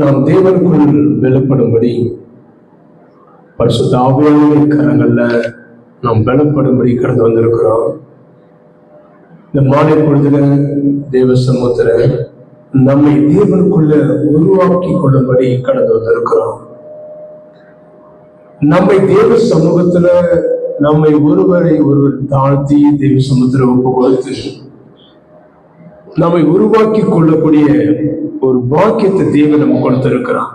நாம் தேவனுக்குள் வெளிப்படும்படி பரிசுத்த ஆவியானவரின் கரங்களில் நாம் வெளப்படும்படி கடந்து வந்திருக்கிறோம். இந்த மாலை பொழுதுல தேவ சமூகத்துல நம்மை தேவனுக்குள்ள உருவாக்கி கொள்ளும்படி கடந்து வந்திருக்கிறோம். நம்மை தேவ சமூகத்துல நம்மை ஒருவரை ஒருவர் தாழ்த்தி தேவ சமூகத்துல ஒப்பு கொடுத்து நம்மை உருவாக்கி கொள்ளக்கூடிய ஒரு பாக்கியத்தை தேவன் நம்ம கொடுத்திருக்கிறான்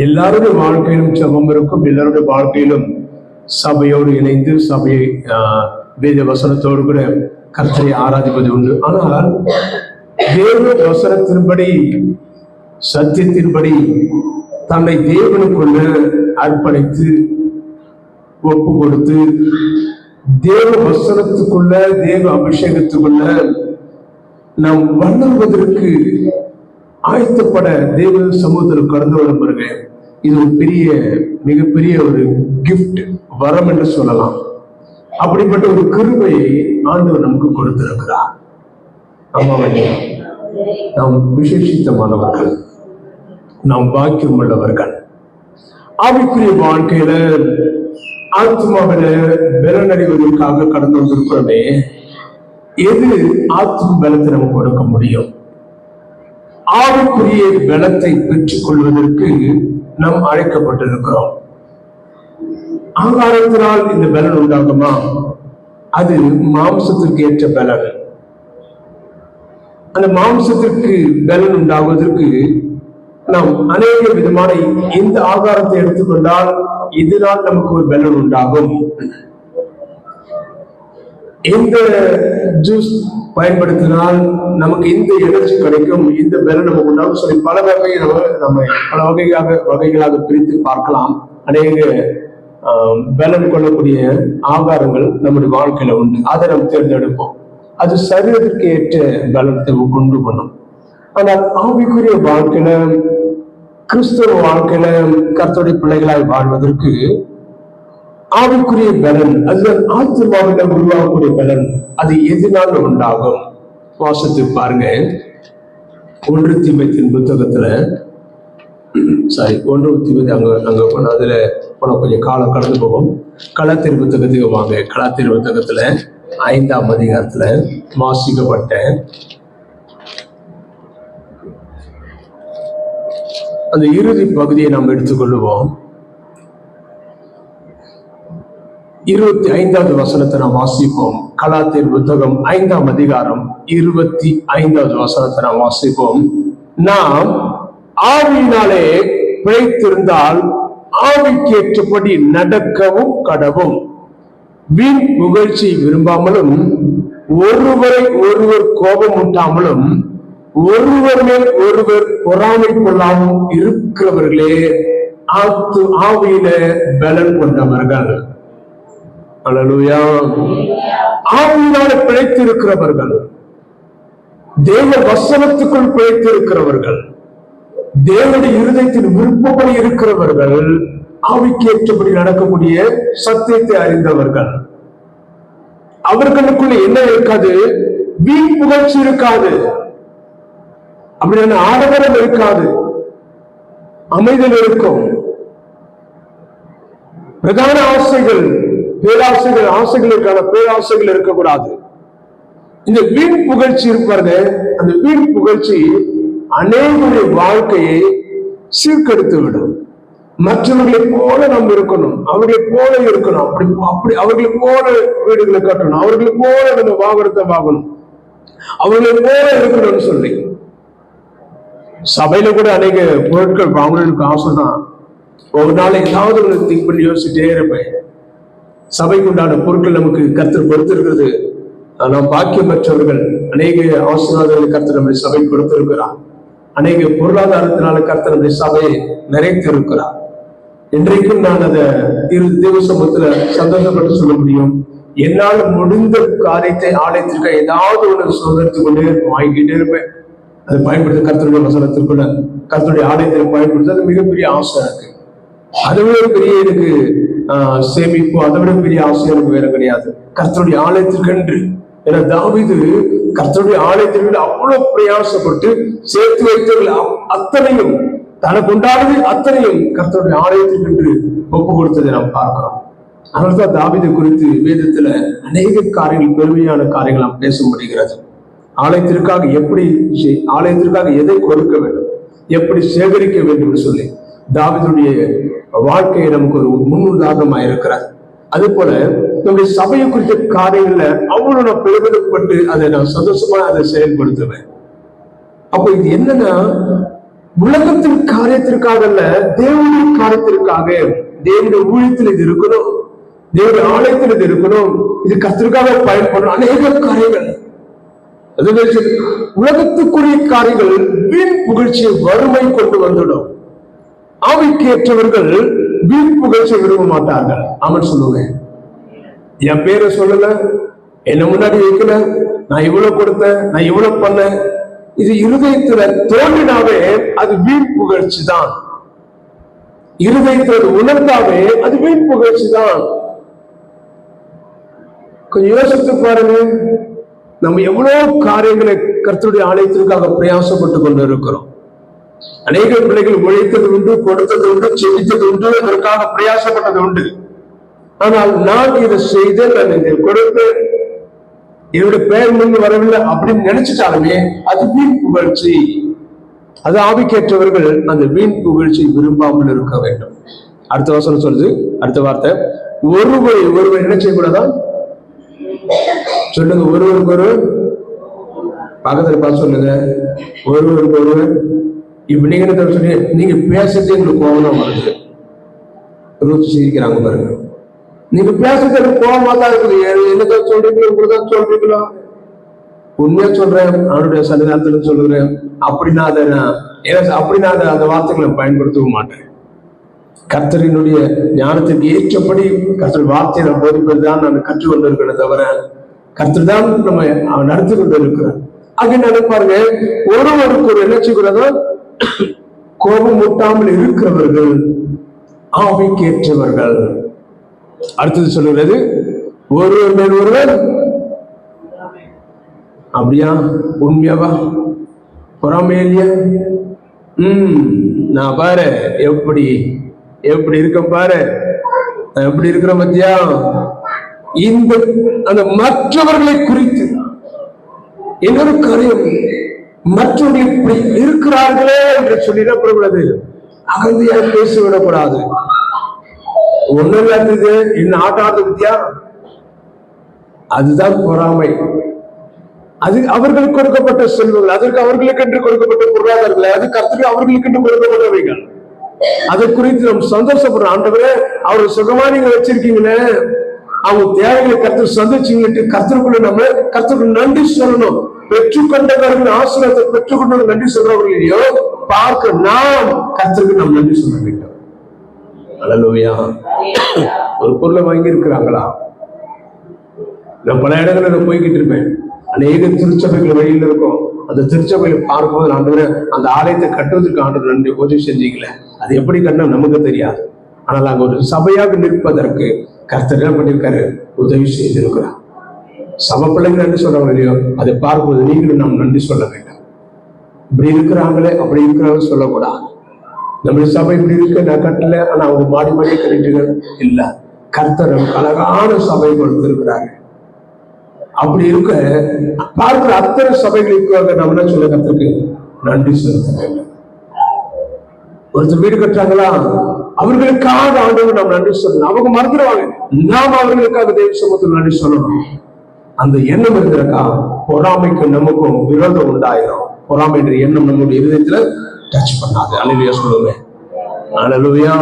எல்லாருடைய வாழ்க்கையிலும் சமம் இருக்கும் எல்லாருடைய வாழ்க்கையிலும் சபையோடு இணைந்து சபையை ஆஹ், வேத வசனத்தோடு கூட கர்த்தரை ஆராதிப்பது உண்டு. ஆனால் தேவ வசனத்தின்படி சத்தியத்தின்படி தன்னை தேவனுக்குள்ள அர்ப்பணித்து ஒப்பு கொடுத்து தேவ வசனத்துக்குள்ள தேவ அபிஷேகத்துக்குள்ள நாம் வளர்வதற்கு ஆயத்தப்பட தேவ சமூகத்தில் கடந்து வரும் பாருங்க. இது ஒரு பெரிய மிகப்பெரிய ஒரு கிஃப்ட் வரம் என்று சொல்லலாம். அப்படிப்பட்ட ஒரு கிருபையை ஆண்டவர் நமக்கு கொடுத்திருக்கிறார். ஆமாம் நாம் விசேஷித்தமானவர்கள் நாம் பாக்கியம் உள்ளவர்கள். ஆவிக்குரிய வாழ்க்கையில ஆத்மாவில பலனடைவதற்காக கடந்து வந்திருக்கிறோமே. எது ஆற்றும் பலத்தை நம்ம கொடுக்க முடியும்? ஆவிக்குரிய பலத்தை பெற்றுக் கொள்வதற்கு நாம் அழைக்கப்பட்டிருக்கிறோம். ஆகாரத்தினால் இந்த பலன் உண்டாகுமா? அது மாம்சத்திற்கு ஏற்ற பலன். அந்த மாம்சத்திற்கு பலன் உண்டாகுவதற்கு நாம் அநேக விதமான எந்த ஆகாரத்தை எடுத்துக்கொண்டால் இதனால் நமக்கு ஒரு பலன் உண்டாகும். இந்த ஜூஸ் பயன்படுத்தினால் நமக்கு இந்த எனர்ஜி கிடைக்கும் இந்த பலன் நமக்கு உண்டாகும் சொல்லி பல வகை நம்ம நம்ம பல வகையாக வகைகளாக பிரித்து பார்க்கலாம். அநேக பலன் கொள்ளக்கூடிய ஆகாரங்கள் நம்முடைய வாழ்க்கையில உண்டு. அதை நம்ம தேர்ந்தெடுப்போம். அது சரீரத்திற்கு ஏற்ற பலத்தை கொண்டு பண்ணும். ஆனால் ஆவிக்குரிய வாழ்க்கையில கிறிஸ்தவ வாழ்க்கையில கர்த்தருடைய பிள்ளைகளாய் வாழ்வதற்கு ஆவிக்குரிய பலன் அல்லது ஆத்மாவில உருவாகக்கூடிய பலன் அது எதனால உண்டாகும்? வாசத்து பாருங்க. ஒன்று தீமைத்தின் புத்தகத்துல சாரி ஒன்று தீமை அங்க அங்க போன அதுல போன கொஞ்சம் காலம் கடந்து போவோம் களத்தின் புத்தகத்துக்கு வாங்க. களத்தின் புத்தகத்துல ஐந்தாம் அதிகாரத்துல வாசிக்கப்பட்ட அந்த இறுதி பகுதியை நாம் எடுத்துக்கொள்ளுவோம் இருபத்தி ஐந்தாவது வசனத்தை நாம் வாசிப்போம். கலாத்தின் புத்தகம் ஐந்தாம் அதிகாரம் இருபத்தி ஐந்தாவது வசனத்தை நாம் வாசிப்போம். நாம் ஆவியினாலே பிழைத்திருந்தால் ஆவிக்கு ஏற்றபடி நடக்கவும் கடவும். வீண் புகழ்ச்சி விரும்பாமலும் ஒருவரை ஒருவர் கோபம் உண்டாமலும் ஒருவர் மேல் ஒருவர் பொறாமை கொள்ளாமல் இருக்கிறவர்களே ஆத்து ஆவியில பலன் கொண்டவர்கள். அழலுயா ஆவியினால பிழைத்திருக்கிறவர்கள் தேவ வசனத்துக்குள் பிழைத்திருக்கிறவர்கள் தேவனுடைய இருதயத்தின் விருப்பப்படி இருக்கிறவர்கள் ஆவிக்கு ஏற்றபடி நடக்கக்கூடிய சத்தியத்தை அறிந்தவர்கள். அவர்களுக்குள்ள என்ன இருக்காது? வீண் புகழ்ச்சி இருக்காது. அப்படியான ஆடவரம் இருக்காது. அமைதல் இருக்கும். பிரதான ஆசைகள் பேராசைகள் ஆசைகளுக்கான பேராசைகள் இருக்கக்கூடாது. இந்த வீண் புகழ்ச்சி இருப்பாருங்க அந்த வீண் புகழ்ச்சி அநேகருடைய வாழ்க்கையை சீர்கெடுத்து விடும். மற்றவர்களை போல நாம் இருக்கணும். அவர்களை போல இருக்கணும். அப்படி அப்படி அவர்களை போல வீடுகளை கட்டணும். அவர்களை போல நம்ம வாகனத்தை வாங்கணும். அவர்களை போல இருக்கணும்னு சொல்லி. சபையில கூட அநேக பொருட்கள் வாங்கணும்னு ஆசைதான். ஒரு நாள் ஏதாவது ஒன்று திங்க் பண்ணி யோசிச்சுட்டே இருப்பேன். சபைக்கு உண்டான பொருட்கள் நமக்கு கர்த்தர் கொடுத்திருக்கிறது. நாம் பாக்கியமற்றவர்கள் அநேக ஆசீர்வாதங்களை கருத்து நம்முடைய சபை கொடுத்திருக்கிறார். அநேக பொருளாதாரத்தினால கருத்து நம்முடைய சபையை நிறைத்திருக்கிறார். இன்றைக்கும் நான் அதை இரு தேவசமத்துல சந்தோஷப்பட்டு சொல்ல முடியும். என்னால் முடிந்த காரியத்தை ஆலயத்திற்கு ஏதாவது ஒன்று சுதந்திரத்து கொண்டே வாங்கிக்கிட்டே இருப்பேன். அதை பயன்படுத்த கருத்துடைய வசனத்திற்குள்ள கருத்துடைய ஆலயத்தில் பயன்படுத்த அது மிகப்பெரிய ஆசை இருக்கு அதை விட பெரிய எனக்கு ஆஹ், சேமிப்பு அதை விட பெரிய ஆசை எனக்கு வேற கிடையாது. கர்த்தருடைய ஆலயத்திற்கென்று. ஏன்னா தாவிது கர்த்தருடைய ஆலயத்திற்கு அவ்வளவு பிரயாசப்பட்டு சேர்த்து வைத்தவர்கள் அத்தனையும் தனக்கு உண்டானது அத்தனையும் கர்த்தருடைய ஆலயத்திற்கென்று ஒப்பு கொடுத்ததை நாம் பார்க்கிறோம். அதனால்தான் தாவீது குறித்து வேதத்துல அநேக காரியங்கள் பெருமையான காரியங்கள் நாம் பேசப்படுகிறது ஆலயத்திற்காக எப்படி ஆலயத்திற்காக எதை கொடுக்க வேண்டும்? எப்படி சேகரிக்க வேண்டும் என்று சொல்லி தாவிதனுடைய வாழ்க்கை நமக்கு ஒரு முன்னுதாரணமா இருக்கிறார். அதே போல நம்முடைய சபையை குறித்த காரியங்கள்ல அவ்வளவு நான் பெருமிதப்பட்டு அதை நான் சந்தோஷமா அதை செயல்படுத்துவேன். அப்போ இது என்னன்னா உலகத்தின் காரியத்திற்காக அல்ல தேவனுடைய காரியத்திற்காக தேவனுடைய ஊழியத்தில் இது இருக்கணும் தேவனுடைய ஆலயத்தில் இது இருக்கணும் இது கத்திற்காக பயன்படும் அநேக காரியங்கள். அதுவே உலகத்துக்குரிய காரியங்கள் வீண் புகழ்ச்சியை வறுமை கொண்டு வந்துடும். ஆவிக்கேற்றவர்கள் வீண் புகழ்ச்சி விரும்ப மாட்டார்கள் அவன் சொல்லுவேன் என் பேரை சொல்லல. என்ன முன்னாடி வைக்கல. நான் இவ்வளவு கொடுத்தேன். நான் இவ்வளவு பண்ணேன். இது இருதயத்துல தோன்றினாவே அது வீண் புகழ்ச்சி தான். இருதயத்துல உணர்ந்தாவே அது வீண் புகழ்ச்சி தான். கொஞ்சம் யோசித்து பாருங்க. நம்ம எவ்வளவு காரியங்களை கர்த்தருடைய ஆலயத்திற்காக பிரயாசப்பட்டு கொண்டு இருக்கிறோம் அநேக பிள்ளைகள் உழைத்தது உண்டு கொடுத்தது உண்டு செவித்தது உண்டு அதற்காக பிரயாசப்பட்டது உண்டு. ஆனால் நான் இதை செய்தேன் நான் இதை கொடுத்தேன். என்னுடைய பெயர் முன் வரவில்லை அப்படின்னு நினைச்சிட்டாலுமே அது வீண் புகழ்ச்சி. அது ஆவிக்கேற்றவர்கள் அந்த வீண் புகழ்ச்சி விரும்பாமல் இருக்க வேண்டும். அடுத்த வசனம் சொல்லுது அடுத்த வார்த்தை. ஒருவரை ஒருவர் என்ன செய்யக்கூடாதா? சொல்லுங்க ஒருவருக்கு ஒரு பக்கத்துல பார்த்து சொல்லுங்க. ஒருவருக்கு ஒருவர். இப்ப நீங்க என்ன நீங்க பேசுறது எங்களுக்கு கோபம் தான் வருது. ரூத் சிரிக்கிறாங்க பாருங்க. நீங்க பேசுறது எனக்கு கோபமா தான் இருக்குது. என்னதான் சொல்றீங்களோ இப்படிதான் சொல்றீங்களோ? உண்மையா சொல்றேன். அவனுடைய சன்னிதானத்துல சொல்லுறேன் அப்படி நான் அதை நான் அப்படி நான் அதை- அந்த வார்த்தைகளை பயன்படுத்தவும் மாட்டேன். கர்த்தரினுடைய ஞானத்திற்கு ஏற்றபடி கர்த்தர் வார்த்தையை நான் போதிப்பது தான் நான் கற்றுக்கொண்டு தவிர கர்த்தர் தான் நம்ம நடத்தி கொண்டு இருக்கிறேன் ஆக நினைப்பாருங்க ஒருவருக்கு ஒரு என்ன செய்கிறதோ கோபம் ஊட்டாமல் இருக்கிறவர்கள் ஆவிக்கேற்றவர்கள். அடுத்தது சொல்லுகிறது ஒருவர் மேல் ஒருவர். அப்படியா? உண்மையாவா? பொறாமையில்லையா ம் நான் பாரு எப்படி எப்படி இருக்க பாரு. நான் எப்படி இருக்கிற மத்தியா? இந்த அந்த மற்றவர்களை குறித்து இன்னொரு காரியம் மற்றொரு இப்படி இருக்கிறார்களே என்று சொல்லிடப்படுகிறது அகந்தியாக பேசிவிடப்படாது ஒண்ணு இல்லாதது என்ன ஆட்டாத வித்தியா அதுதான் பொறாமை. அது அவர்களுக்கு கொடுக்கப்பட்ட செல்வங்கள் அதற்கு அவர்களுக்கு என்று கொடுக்கப்பட்ட பொருளாதாரங்கள் அது கர்த்தருக்கு அவர்களுக்கு என்று கொடுக்கப்பட்டவைகள். அதை குறித்து நம்ம சந்தோஷப்படுறோம். ஆண்டவரே அவர் சுகமா நீங்க வச்சிருக்கீங்களே. அவங்க தேவைகளை கத்து சந்திச்சீங்கட்டு கர்த்தருக்குள்ள நம்ம கர்த்தருக்கு நன்றி சொல்லணும். பெற்றுக்கொண்டவர்கள் ஆசிரியத்தை பெற்றுக்கொண்டவர்கள் நன்றி சொல்றவர்கள் இல்லையோ பார்க்க நாம் கர்த்தருக்கு நாம் நன்றி சொல்ல வேண்டும். அல்லலுயா ஒரு பொருளை வாங்கி இருக்கிறாங்களா நான் பல இடங்கள்ல நான் போய்கிட்டு இருப்பேன். அநேக திருச்சபைகள் வழியில் இருக்கும். அந்த திருச்சபையில பார்க்கும்போது ஆண்டு அந்த ஆலயத்தை கட்டுவதற்கு ஆண்டு நன்றி உதவி செஞ்சீங்களே. அது எப்படி கட்டினா நமக்கு தெரியாது. ஆனால் அங்கே ஒரு சபையாக நிற்பதற்கு கர்த்தர் என்ன பண்ணியிருக்காரு? உதவி செய்திருக்கிறார். சமப்பிள்ளைங்க நன்றி சொல்றவங்க இல்லையோ அதை பார்க்கும்போது நீங்களும் நாம் நன்றி சொல்ல வேண்டாம். இப்படி இருக்கிறாங்களே அப்படி இருக்கிறாங்க சொல்லக்கூடாது. நம்ம சபை இப்படி இருக்க நான் கட்டல ஆனா அவங்க மாடி மாடி கட்டிட்டு இல்ல. கர்த்தர் அழகான சபை கொடுத்திருக்கிறாங்க அப்படி இருக்க பார்க்கிற அத்தனை சபைகளுக்கு நம்ம என்ன சொல்ல கத்துக்கு? நன்றி செலுத்த வேண்டும். ஒருத்தர் வீடு கட்டுறாங்களா? அவர்களுக்காக ஆண்டவர் நாம் நன்றி சொல்லணும். அவங்க மறந்துடுவாங்க. நாம் அவர்களுக்காக தெய்வ சமூகத்தில் நன்றி சொல்லணும். அந்த எண்ணம் இருக்கிறக்கா பொறாமைக்கு நமக்கும் விரோதம் உண்டாயிரும். பொறாமை என்ற எண்ணம் நம்முடைய இருதயத்துல டச் பண்ணாது. அலையிலையா சொல்லுவேன் அலையிலுயா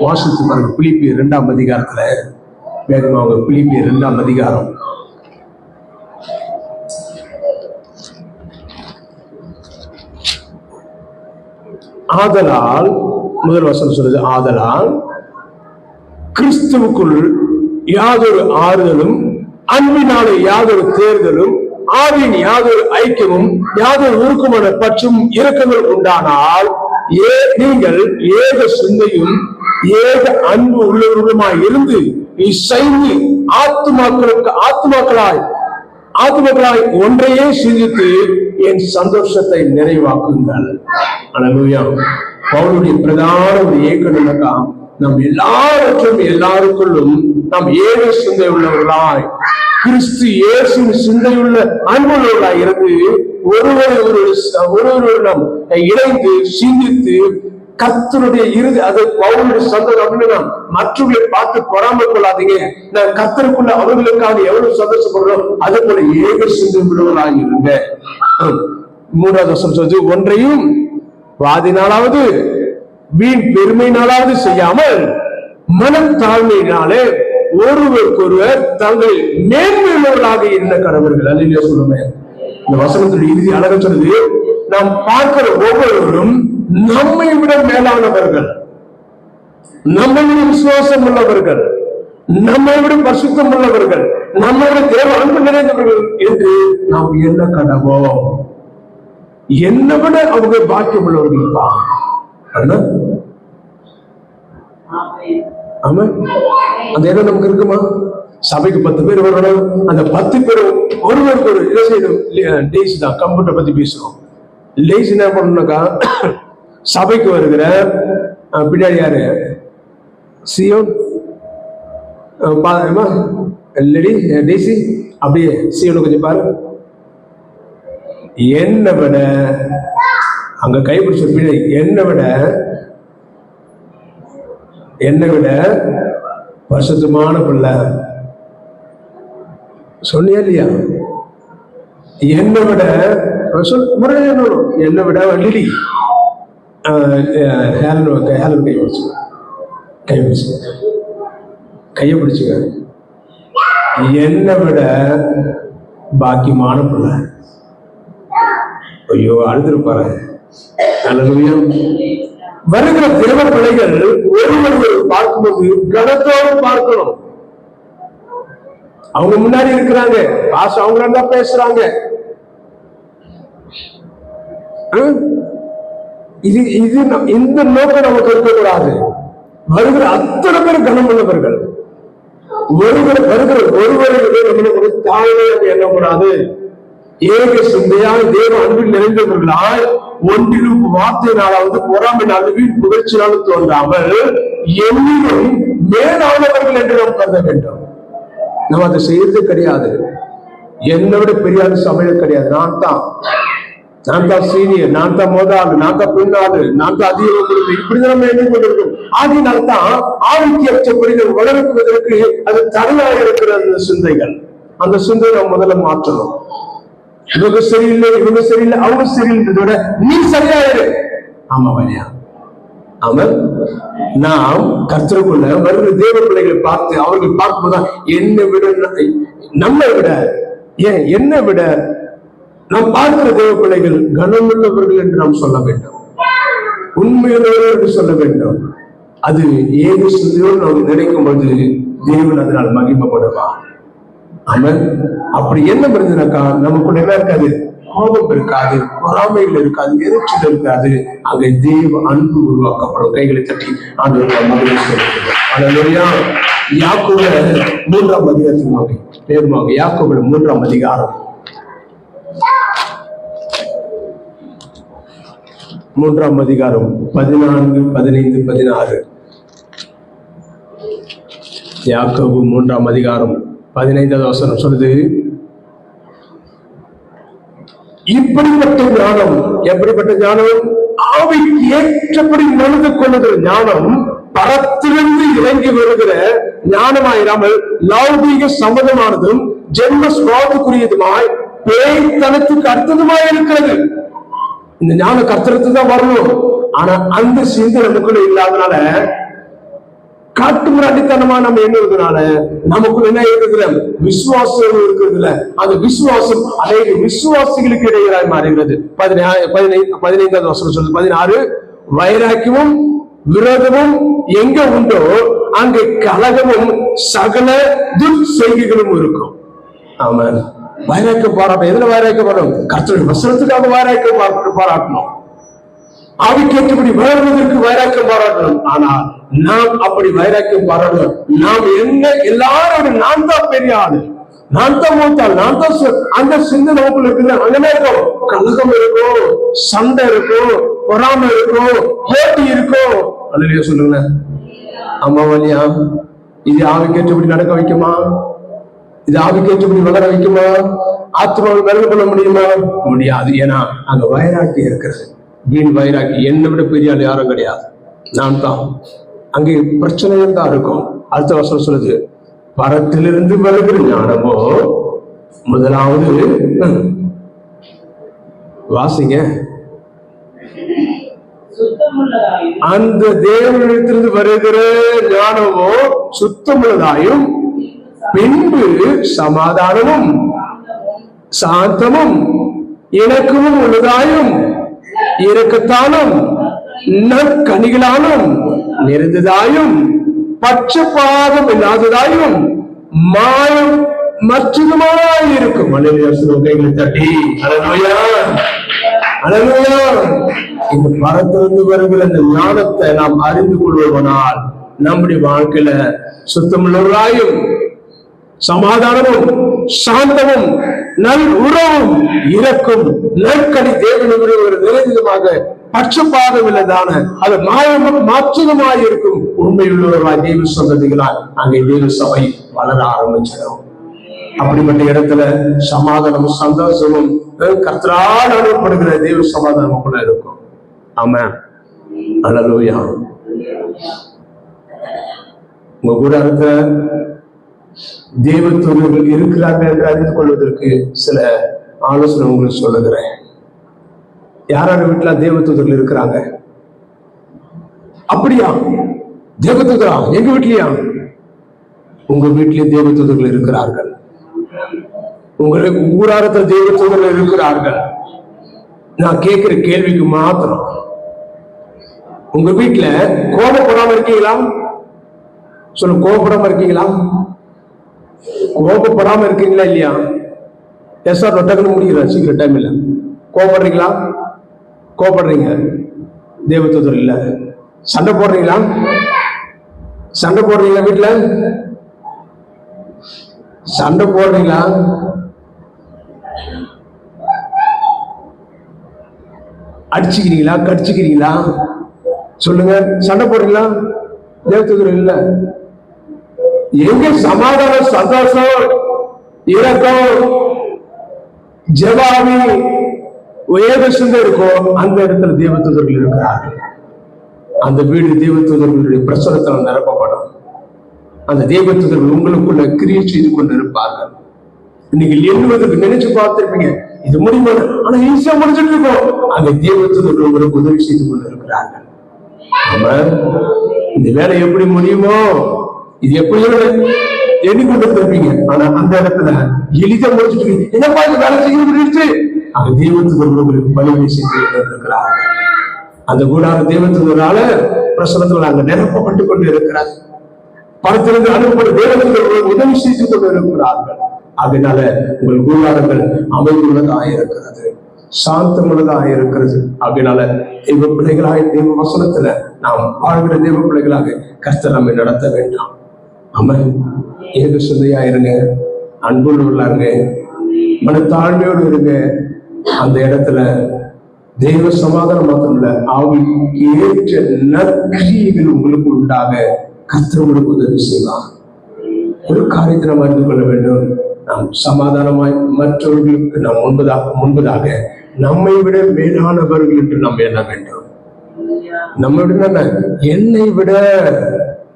வாசித்து பாருங்க. பிலிப்பி இரண்டாம் அதிகாரத்துல வேகமா அவங்க பிலிப்பி இரண்டாம் அதிகாரம். ஆதலால் முதல் வசனம் சொல்றது ஆதலால் கிறிஸ்துவுக்குள் யாதொரு ஆறுதலும் அன்பினாலே யாதொரு தேர்தலும் ஆவின் யாதொரு ஐக்கியமும் யாதொரு உருக்கமான பற்றும் இரக்கங்கள் உண்டானால் ஏ நீங்கள் ஏக சிந்தையும் ஏக அன்பு உள்ளவர்களுமாய் இருந்து இசைந்து ஆத்துமாக்களுக்கு ஆத்துமாக்களாய் ஆத்மக்களாய் ஒன்றையே சிந்தித்து என் சந்தோஷத்தை நிறைவாக்குங்கள். அழகுயா பவுனுடைய பிரதான ஒரு ஏக்கம் நம் எல்லாவற்றும் எல்லாருக்குள்ளும் நாம் ஏக சிந்தை உள்ளவர்களாய் கிறிஸ்து இயேசுவின் சிந்தையுள்ள அன்புள்ளவர்களாய் இருந்து ஒருவரை ஒரு ஒருவர் இணைந்து சிந்தித்து கத்தருடைய இறுதி அது பவுனுடைய சந்தோஷம் அப்படின்னு மற்றவர்களை பார்த்து பொறாமல் கொள்ளாதீங்க. நான் கத்தருக்குள்ள அவர்களுக்காக எவ்வளவு சந்தோஷப்படுறோம் அது போல ஏக சிந்தை உள்ளவர்களாக இருங்க மூன்றாவது வருஷம் சொல்றது ஒன்றையும் வாதினாலாவது வீண் பெருமையினாலாவது செய்யாமல் மனம் தாழ்மையினாலே ஒருவருக்கொருவர் தங்கள் மேன்மையுள்ளவர்களாக இருந்த கணவர்கள் அல்லையா சொல்லுமே. இந்த வசனத்துடைய இறுதி அழக சொல்லுது நாம் பார்க்கிற ஒவ்வொருவரும் நம்மை விட மேலானவர்கள். நம்மை விட விசுவாசம் உள்ளவர்கள். நம்மை விட பசுத்தம் உள்ளவர்கள். நம்மை விட தேவ அன்பு நிறைந்தவர்கள் என்று நாம் என்ன கடவோம். என்னை விட அவங்க பாக்கியம் உள்ளவர்கள்ப்பா ஆனா ஆமா அந்த இடம் நமக்கு இருக்குமா? சபைக்கு பத்து பேர் வரணும் அந்த பத்து பேரும் ஒருவருக்கு ஒரு இதை செய்யணும். டேஸ் தான். கம்ப்யூட்டர் பத்தி பேசுறோம். லேஸ் என்ன பண்ணணும்னாக்கா சபைக்கு வருகிற பின்னாடி யாரு? சியோன்? அஹ், பா- லேடி டேசி அப்படியே சியோனு கொஞ்சம் பாரு. என்ன விட அங்க கைப்பிடிச்ச பின்னாடி என்னை விட என்னை விட பரிசுத்தமான பிள்ளை. சொன்னியா இல்லையா? என்னை விட சொல் முறை என்னை விட லிலி ஹேலன் ஹேலன் கை பிடிச்சு கை பிடிச்சு கையை பிடிச்சுக்க. என்னை விட பாக்கியமான பிள்ளை. ஐயோ அழுதுருப்பாரு. அல்லேலூயா வருகிற தேவ பிள்ளைகள் ஒருவர் பார்க்கும்போது கனத்தோடு பார்க்கணும். அவங்க முன்னாடி இருக்கிறாங்க. பாச அவங்க தான் பேசுறாங்க. இது இது இந்த நோக்கம் நமக்கு இருக்கக்கூடாது வருகிற அத்தனை பேர் கனம் உள்ளவர்கள். ஒருவர் வருகிற ஒருவரை நம்மளுக்கு தாழ்மையாக எண்ணக்கூடாது. ஏக சிந்தையான தேவ அன்பில் நிறைந்தவர்களால் ஒன்றிலும் வார்த்தையினாலாவது பொறாமை வீண் புகழ்ச்சினாலும் தோன்றாமல் எண்ணிலும் மேலானவர்கள் என்று நாம் கருத வேண்டும். நம்ம அதை செய்யறது கிடையாது. என்னை விட பெரிய ஆளு சமையல் கிடையாது. நான் தான். நான் தான் சீனியர். நான் தான் முதல் நான் தான் பின்னாளு. நான் தான் அதிகம் கொடுத்து இப்படிதான் நம்ம எண்ணி கொண்டிருக்கோம் ஆகினால தான் ஆரோக்கியற்ற புரிதல் வளர்க்குவதற்கு அது தடையாக இருக்கிற அந்த சிந்தைகள். அந்த சிந்தையை நாம் முதல்ல மாற்றணும். இவங்க சரியில்லை இவங்க சரியில்லை அவங்க சரியில்லைன்றத விட நீ சரியாயிரு. ஆமா வரியா அவன் நாம் கர்த்தருக்குள்ள வருகிற தேவ பிள்ளைகளை பார்த்து அவர்கள் பார்க்கும்போதுதான் என்னை விட நம்மை விட ஏன் என்னை விட நாம் பார்க்கிற தேவ பிள்ளைகள் கனமுள்ளவர்கள் என்று நாம் சொல்ல வேண்டும். உண்மையுள்ளவர்கள் என்று சொல்ல வேண்டும். அது ஏது சிந்தையோடு நாம் நினைக்கும் போது தேவன் அதனால் மகிமைப்படுவான் அவன் அப்படி என்ன இருந்ததுனாக்கா நமக்குள்ள என்ன இருக்காது? கோபம் இருக்காது பொறாமைகள் இருக்காது எரிச்சல் இருக்காது. அங்கே தெய்வ அன்பு உருவாக்கப்படும். கைகளை தட்டி ஆண்டு மகிழ்ச்சியா யாக்கோட மூன்றாம் அதிகாரத்தின் மகை பேருமாக மூன்றாம் அதிகாரம். மூன்றாம் அதிகாரம் பதினான்கு பதினைந்து பதினாறு. யாக்கோபு மூன்றாம் அதிகாரம் பதினைந்தாவது வசனம் சொல்லுது இப்படிப்பட்ட ஞானம் எப்படிப்பட்ட ஞானம்? ஆவிக்கு ஏற்றபடி நடந்து கொள்ளுகிற ஞானம் பரத்திலிருந்து இறங்கி வருகிற ஞானமாயிராமல் லௌகீக சம்மதமானதும் ஜென்ம சுவாபத்துக்குரியதுமாய் பேய்த்தனத்துக்கு அடுத்ததுமாய் இருக்கிறது. இந்த ஞான கர்த்தருக்கு தான் வரணும். ஆனா அந்த சிந்தை நமக்குள்ள இல்லாதனால காட்டு மிராண்டித்தனமா நம்ம எண்ணுறதுனால நமக்குள்ள என்ன இருக்குதுல? விசுவாசம் இருக்குதுல. அந்த விசுவாசம் அநேக விசுவாசிகளுக்கு இடையிலாய் மாறுகிறது. பதினா பதினைந்தாவது வருஷம் சொல்லுது. பதினாறு வைராக்கியமும் விரோதமும் எங்க உண்டோ அங்கு கலகமும் சகல துர்செய்கைகளும் இருக்கும். ஆமா வைராக்கியம் பாராட்டம் எதுல வைராக்கியம் பாராட்டம் கர்த்தருடைய வசனத்துக்காக வைராக்க பாராட்டு- பாராட்டணும். ஆவிக்கேற்றபடி வளர்வதற்கு வைராக்கியம் பாராட்டணும். ஆனால் நாம் அப்படி வைராக்கியம் பாராட்டணும் நாம் என்ன எல்லாரும் நான் தான் பெரிய ஆளு. நான் தான் மூத்தாள் நான் தான் அந்த சிந்தை நமக்குள்ள இருக்குது அங்கமே இருக்கும். கலகம் இருக்கும் சண்டை இருக்கும் பொறாமை இருக்கும் போட்டி இருக்கும். அதுலயே சொல்லுங்களேன். அம்மா வழியா இது ஆவிக்கேற்றபடி நடக்க வைக்குமா? இது ஆவிக்கேற்றபடி வளர வைக்குமா? ஆத்மாவை வெல்ல பண்ண முடியுமா? முடியாது. ஏன்னா அங்க வைராக்கி இருக்கிறது. வீண் வைராக்கி என்னை விட பெரிய ஆள் யாரும் கிடையாது. நான் தான். அங்கே பிரச்சனைகள் தான் இருக்கும். அடுத்த வருஷம் சொல்லுது பரத்திலிருந்து வருகிற ஞானமோ? முதலாவது வாசிங்க. அந்த தேவனிடத்திலிருந்து வருகிற ஞானமோ சுத்தமுள்ளதாயும் பின்பு சமாதானமும் சாந்தமும் இணக்கமும் உள்ளதாயும் இறக்கத்தாலும் நற்கனிகளாலும் நிறைந்ததாயும் பட்சபாதம் இல்லாததாயும் மாயம் மற்றதுமாய் இருக்கும் கைகளை தட்டி அழகுயா அழகுயா இந்த பரத்திலிருந்து வருகிற இந்த ஞானத்தை நாம் அறிந்து கொள்வதனால் நம்முடைய வாழ்க்கையில சுத்தமுள்ளவர்களாயும் சமாதானமும் சாந்தமும் நல் உறவும் இறக்கும் நற்கடி தேவனுடைய ஒரு பட்சபாதம் அது மாயமும் மாற்றமாய் இருக்கும். உண்மையுள்ளவர்களாய் தெய்வ சந்ததிகளாய் அங்கே தெய்வ சபை வளர ஆரம்பிச்சிடும். அப்படிப்பட்ட இடத்துல சமாதானமும் சந்தோஷமும் அஹ், கர்த்தரால் அனுப்பப்படுகிற தெய்வ சமாதானம் கூட இருக்கும். ஆமா அழலோயா உங்க கூட இருக்கிற தேவத்தூதர்கள் என்று அறிந்து கொள்வதற்கு சில ஆலோசனை உங்களுக்கு சொல்லுகிறேன். யாரார வீட்டுல தேவதூதர்கள் இருக்கிறாங்க? அப்படியா? தேவதூதரா? எங்க வீட்லயா? உங்க வீட்டிலே தேவதூதர்கள் இருக்கிறார்கள். உங்களுக்கு ஊராரத்தில் தேவதூதர்கள் இருக்கிறார்கள். நான் கேட்கிற கேள்விக்கு மாத்திரம். உங்க வீட்டுல கோபப்படாம இருக்கீங்களா? சொல்லு கோபப்படாம இருக்கீங்களா? கோபப்படாம இருக்கீங்களா இல்லையா? எஸ் சார் டக்குன்னு முடிக்கிறேன் சீக்கிரம் டைம் இல்லை. கோபப்படுறீங்களா? கோபப்படுறீங்க? தேவதூதர் இல்லை. சண்டை போடுறீங்களா? சண்டை போடுறீங்களா வீட்டில் சண்டை போடுறீங்களா? அடிச்சுக்கிறீங்களா? கடிச்சுக்கிறீங்களா? சொல்லுங்க. சண்டை போடுறீங்களா? தேவதூதர் இல்லை. எங்க சமாதானம் சந்தோஷம் இரக்கம்? ஜெபாவி ஏகசிந்த இருக்கோ அந்த இடத்துல தேவதூதர்கள் இருக்கிறார்கள். அந்த வீடு தேவதூதர்களுடைய பிரசனத்தால் நிரப்பப்படும். அந்த தேவதூதர்கள் உங்களுக்குள்ள கிரியை செய்து கொண்டு இருப்பார்கள். நீங்கள் எண்ணுவதற்கு நினைச்சு பார்த்திருப்பீங்க. இது முடியுமா ஆனா ஈஸியா முடிஞ்சிட்டு இருக்கோம் அந்த தேவதூதர்கள் உங்களுக்கு உதவி செய்து கொண்டு இருக்கிறார்கள். இந்த வேலை எப்படி முடியுமோ? இது எப்படி எண்ணிக்கொண்டு இருப்பீங்க ஆனா அந்த இடத்துல எளிதா முடிச்சுட்டு என்னப்பா இந்த வேலை செய்ய முடிஞ்சிருச்சு அங்க தெய்வத்துக்கு உங்களுக்கு பணிவிடை செய்து அந்த கூடார தெய்வத்தினால பிரசனத்தில் அங்க நிரப்பப்பட்டுக் கொண்டு இருக்கிறார். பணத்திலிருந்து அனுப்பப்பட்ட தேவதூதர்கள் உதவி செய்து கொண்டு இருக்கிறார்கள். அதனால உங்கள் கூடாரங்கள் அமைந்துள்ளதாக இருக்கிறது. சாந்தமுள்ளதாக இருக்கிறது. அப்படினால தெய்வ பிள்ளைகளாக தெய்வ வசனத்துல நாம் வாழ்கிற தெய்வ பிள்ளைகளாக கஷ்ட நம்மை நடத்த வேண்டாம். அமன் ஏக சுதையா இருங்க. அன்புள்ளவர்களா உள்ளாருங்க மனத்தாழ்மையோடு இருங்க. அந்த இடத்துல தெய்வ சமாதானம் மாத்திரமல்ல அவங்களுக்கு ஏற்ற நற்கிரியைகள் உங்களுக்கு உண்டாக கர்த்தர் உங்களுக்கு உதவி செய்யலாம் ஒரு காரியத்தை நாம் அறிந்து கொள்ள வேண்டும். நாம் சமாதானமாய் மற்றவர்களுக்கு நாம் முன்பதாக முன்பதாக நம்மை விட மேலானவர்கள் என்று நாம் எண்ண வேண்டும். நம்ம விட என்னை? விட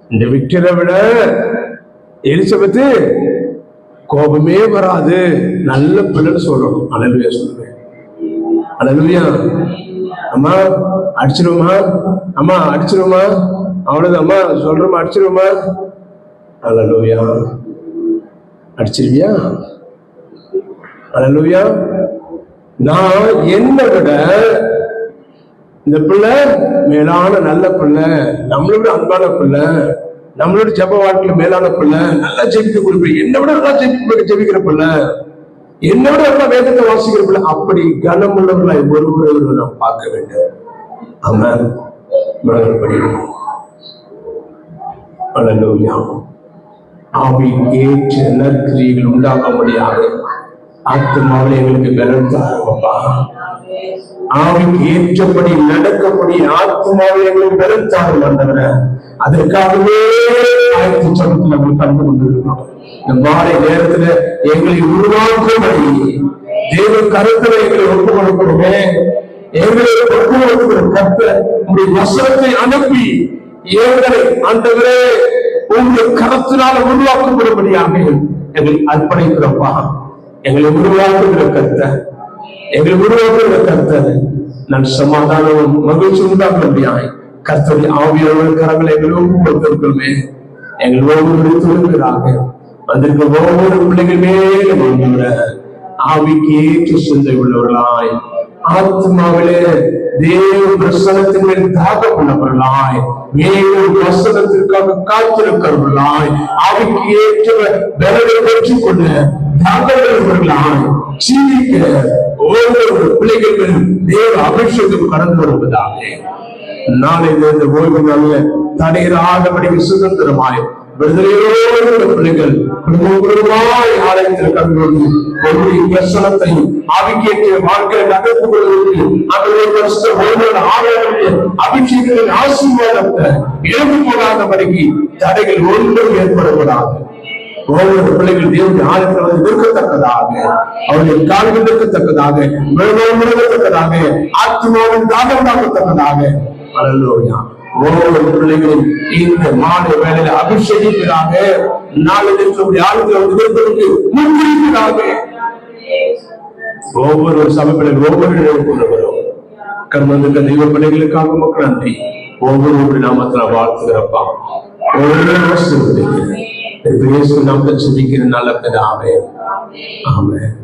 இந்த விக்டரை விட எலிசபெத்து கோபமே வராது. நல்ல பிள்ளைன்னு சொல்லணும். அனலுயா சொல்லுவேன் அனலுயா அம்மா அடிச்சிருவோமா? அம்மா அடிச்சிருவோமா? அவ்வளவுதான். அம்மா சொல்றோமா அடிச்சிருவோமா? அலலூயா அடிச்சிருவியா? அலலூயா நான் என்ன விட இந்த பிள்ளை மேலான நல்ல பிள்ளை. நம்மளோட அன்பான பிள்ளை. நம்மளோட ஜெப வாழ்க்கையில மேலான பிள்ளை. நல்லா ஜெபிக்க கொடுப்பேன் என்ன விட நல்லா ஜெபிக்க ஜெபிக்கிற பிள்ளை. என்னோட விட வேதத்தை வாசிக்கிறப்பல அப்படி கனமுள்ளவர்களை ஒருவரை நாம் பார்க்க வேண்டும். ஆமா படிக்கணும் Hallelujah. ஆவியின் ஏற்ற நற்கிரியைகள் உண்டாகும்படியாக ஆத்மாவில் எங்களுக்கு பலன் ஆவிக்கு ஏற்றபடி நடக்கப்படி ஆத்மாவில் எங்களுக்கு பலன் வந்தவர. அதற்காகவே ஆயிரத்தி சமத்தில் நம்ம கண்டு கொண்டிருக்கிறோம். இந்த மாலை நேரத்துல எங்களை உருவாக்கும்படி தேவ கருத்துல எங்களை ஒப்பு கொடுக்கணுமே எங்களை ஒப்பு கொடுக்கிற கத்த உங்களுடைய வசனத்தை அனுப்பி எங்களை ஆண்டவரே உங்களுடைய கருத்தினால உருவாக்கப்படும்படியாக எங்களை அர்ப்பணிக்கிறப்பா எங்களை உருவாக்குகிற கத்த எங்களை உருவாக்குகிற கர்த்தர். நான் சமாதானமும் மகிழ்ச்சி உண்டாக்கும்படியாய் கர்த்தருடைய ஆவியாளர் கரங்களை எங்களோடு கொடுத்திருக்கிறோமே எங்கள் ஒவ்வொரு தொழுகிறாங்க வந்திருக்க ஒவ்வொரு பிள்ளைகள் மேலும் கொண்டுகிற ஆவிக்கு ஏற்ற சிந்தை உள்ளவர்களாய் ஆத்மாவிலே தேவ பிரசனத்தின் மேல் தாகம் உள்ளவர்களாய் மேலும் பிரசனத்திற்காக காத்திருக்கிறவர்களாய் அவைக்கு ஏற்ற பலனை பெற்றுக் கொள்ள தாகமுள்ளவர்களாய் சிந்திக்க ஒவ்வொரு பிள்ளைகளும் தேவ அபிஷேகம் கடந்து வருவதாக. நாளை இந்த ஓய்வு நல்ல தடையிறாதபடிக்கு சுதந்திரமாய் விடுதலையோடு உள்ள பிள்ளைகள் குடும்பம் குடும்பமாய் ஆலயத்தில் கண்டுகொண்டு ஒவ்வொரு பிரசனத்தை ஆவிக்கேற்ற வாழ்க்கை நகர்த்து கொள்வதற்கு அந்த வருஷ ஒவ்வொரு ஆலயத்திற்கு அபிஷேகத்தின் ஆசீர்வாதத்தை இழந்து போகாதபடிக்கு தடைகள் ஒன்றும் ஏற்படக்கூடாது. ஒவ்வொரு பிள்ளைகள் தேவனுடைய ஆலயத்தில் வந்து நிற்கத்தக்கதாக அவருடைய கால்கள் நிற்கத்தக்கதாக விழுந்தோம் விழுகத்தக்கதாக ஆத்மாவின் தாகமாக்கத்தக்கதாக. அல்லோயா ஒவ்வொரு பிள்ளைகளும் இந்த மாத வேலையில அபிஷேகிக்கிறாங்க. நாளை இருக்கக்கூடிய ஆளுங்களை வந்து நிற்பதற்கு ஒவ்வொரு சபைகளில் ஒவ்வொரு இடம் கொண்டு வரும் கர்மந்துக்க தெய்வ பிள்ளைகளுக்காக மக்கள் நன்றி ஒவ்வொரு நாமத்துல வாழ்த்துகிறப்பா. ஒவ்வொரு நாமத்தை சிந்திக்கிற நல்ல பிதாவே ஆமென்.